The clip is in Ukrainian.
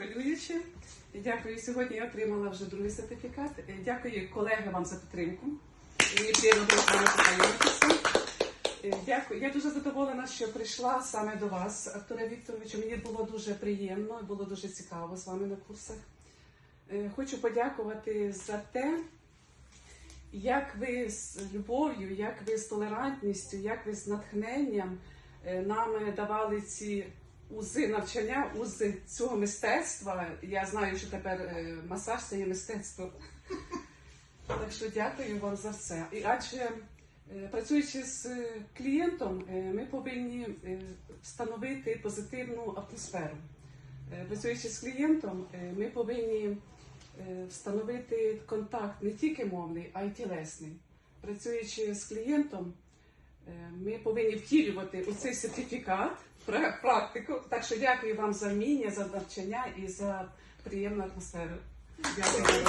хвилююче. Дякую. Сьогодні я отримала вже другий сертифікат. Е, Дякую колеги вам за підтримку. Мені приємно було. Е, Дякую. Я дуже задоволена, що прийшла саме до вас, Артуре Вікторовичу. Мені було дуже приємно, було дуже цікаво з вами на курсах. Е, Хочу подякувати за те, як ви з любов'ю, як ви з толерантністю, як ви з натхненням нам давали ці узи навчання, узи цього мистецтва. Я знаю, що тепер е, масаж це є мистецтво. Так що дякую вам за це. І адже е, працюючи з е, клієнтом, е, ми повинні е, встановити позитивну атмосферу. Е, Працюючи з клієнтом, е, ми повинні е, встановити контакт не тільки мовний, а й тілесний. Працюючи з клієнтом, е, ми повинні втілювати у цей сертифікат, пра- практику. Так що дякую вам за вміння, за навчання і за приємну атмосферу. Дякую.